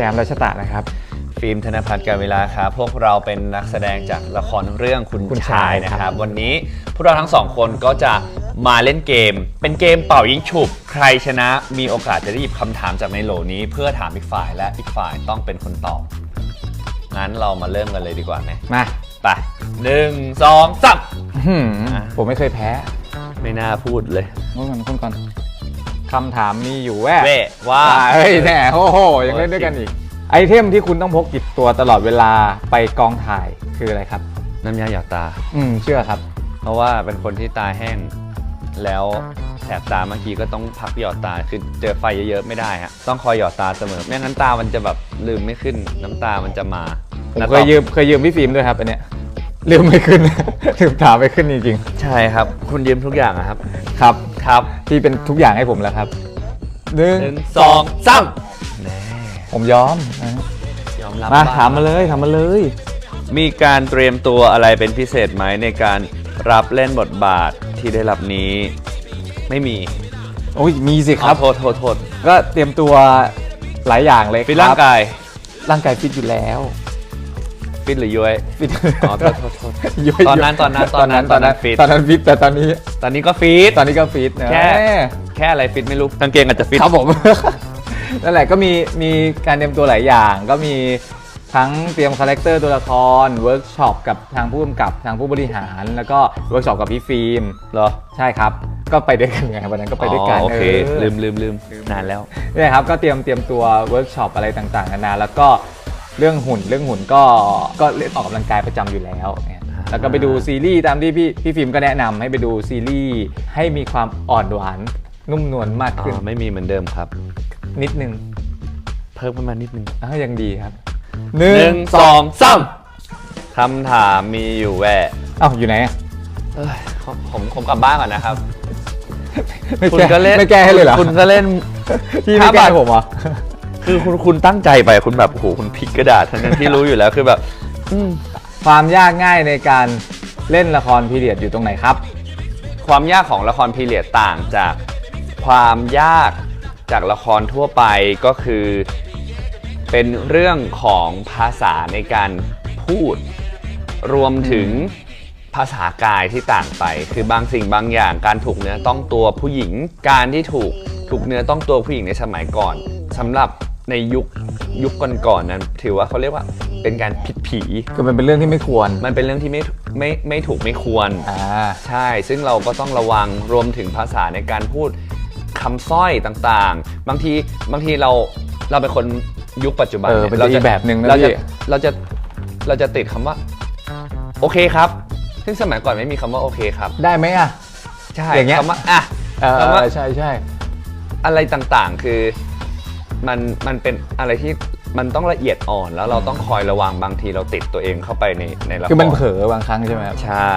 จมรัชตะนะครับ ฟิล์มธนพัฒน์การเวลาครับพวกเราเป็นนักแสดงจากละครเรื่องคุณคุณชายชายนะคครัรับบวันนี้พวกเราทั้งสองคนก็จะมาเล่นเกม เป็นเกมเป่ายิงฉุบ ใครชนะมีโอกาสจะได้หยิบคำถามจากในโหลนี้ เพื่อถามอีกฝ่ายและอีกฝ่ายต้องเป็นคนตอบงั้นเรามาเริ่มกันเลยดีกว่าไหมมาไปหนึ่งสองสามหืมอะผมไม่เคยแพ้ไม่น่าพูดเลยพูดก่อนพูดก่อน คำถามมีอยู่แว่เว้ว่าอ่าเฮ้ยแน่โอ้โหยังเล่นด้วยกันอีก ไอเทมที่คุณต้องพกติดตัวตลอดเวลาไปกองถ่ายคืออะไรครับ น้ำยาหยอดตา อืมเชื่อครับ เพราะว่าเป็นคนที่ตาแห้ง แล้วแสบตาเมื่อกี้ก็ต้องพักหยอดตาคือเจอไฟเยอะๆไม่ได้ฮะต้องคอยหยอดตาเสมอไม่งั้นตามันจะแบบลืมไม่ขึ้น น้ำตามันจะมาผมแล้วเคต่ยอยืมเคยยืมพี่ฟิล์มด้วยครับอันเนี้ยลืมไม่ขึ้น ลืมถามไม่ขึ้นจริงใช่ครับ คุณยืมทุกอย่างอะครับ ๆครับ ครับที่เป็นทุกอย่างให้ผมแล้วครับหนึ่งหนึ่งสองสามแน่ผมยอมนะยอมรับมาบ้งถามมาเลยถามมาเลย มีการเตรียมตัวอะไรเป็นพิเศษไหมในการรับเล่นบทบาทที่ได้รับนี้ ไม่มีโอ้ยมีสิครับ อ๋อโทษโทษโทษก็เตรียมตัวหลายอย่างเลยฟิตคบร่างกาย ร่างกายฟิตอยู่แล้ว ฟิตหรือย้วยฟิตอ๋อโทษโทษโทษย้ยตอนนั้นตอนนั้นตอนนั้นตอนนั้นตอนนั้นฟิตตอนนั้นฟิตแต่ตอนนี้ ตอนนี้ก็ฟิตตอนนี้ก็ฟิตนะแค่แค่อะไรฟิตไม่รู้กางเกงอาจจะฟิตครับผมนั่นแหละก็มีมีการเตรียมตัวหลายอย่าง ก็มีทั้งเตรียมคาแรคเตอร์ตัวละครเวิร์กช็อปกับทางผู้กำกับทางผู้บริหาร แล้วก็เวิร์กช็อปกับพี่ฟิล์มเหรอใช่ครับ ก็ไปด้วยกันไงวันนั้นก็ไปด้วยกันอ๋อโอเคออลืมลืมลืมนานแล้วเนี่ยครับก็เตรียมเตรียมตัวเวิร์กช็อปอะไรต่างๆนานาแล้วก็ เรื่องหุ่นเรื่องหุ่นก็ก็เล่นออกกำลังกายประจำอยู่แล้วเนี่ยแล้วก็ไปดูซีรีส์ตามที่พี่พี่ฟิล์มก็แนะนำให้ไปดูซีรีส์ให้มีความอ่อนหวานนุ่มนวลมากอ๋ขึ้นอไม่มีเหมือนเดิมครับ นิดนึง เพิ่มประมาณนิดนึงอะยังดีครับหนึ่งสองสามคำถามมีอยู่แหวะเอ้าอยู่ไหนอะเอ้ยผมผมผมกลับบ้านก่อนนะครับไม่คุณแก้ก็เล่นไม่แก้ให้เลยเหรอ คุณก็เล่นพี่ไม่แก้ให้ผมเหรอ คือคุณคุณตั้งใจไปคุณแบบโอ้โหคุณพลิกกระดาษทั้งๆที่รู้อยู่แล้วคือแบบอืมความยากง่ายในการเล่นละครพีเรียดอยู่ตรงไหนครับ ความยากของละครพีเรียดต่างจากความยากจากละครทั่วไปก็คือ เป็นเรื่องของภาษาในการพูด รวมถึงภาษากายที่ต่างไป คือบางสิ่งบางอย่างการถูกเนื้อต้องตัวผู้หญิง การที่ถูกถูกเนื้อต้องตัวผู้หญิงในสมัยก่อนสำหรับ ในยุคยุคก่อนๆนั้น ถือว่าเขาเรียกว่าเป็นการผิดผี คือมันเป็นเรื่องที่ไม่ควร มันเป็นเรื่องที่ไม่ไม่ไม่ถูกไม่ควร อ่า ใช่ ซึ่งเราก็ต้องระวังรวมถึงภาษาในการพูดคำสร้อยต่างๆ บางทีบางทีเราเราเป็นคนยุคปัจจุบันเออเนี่ยเป็นเราอีกแบบหนึ่งนะเราจะพี่ เราจะเราจะติดคำว่า โอเคครับ ซึ่งสมัยก่อนไม่มีคำว่าโอเคครับ ได้ไหมอะ ใช่อย่างเงี้ย คำว่าอะ เออคำว่า ใช่ใช่อะไรต่างๆ คือ มันมันเป็นอะไรที่มันต้องละเอียดอ่อน แล้วเราต้องคอยระวังบางทีเราติดตัวเองเข้าไปในในละครคือมันเผลอบางครั้งใช่ไหมครับ ใช่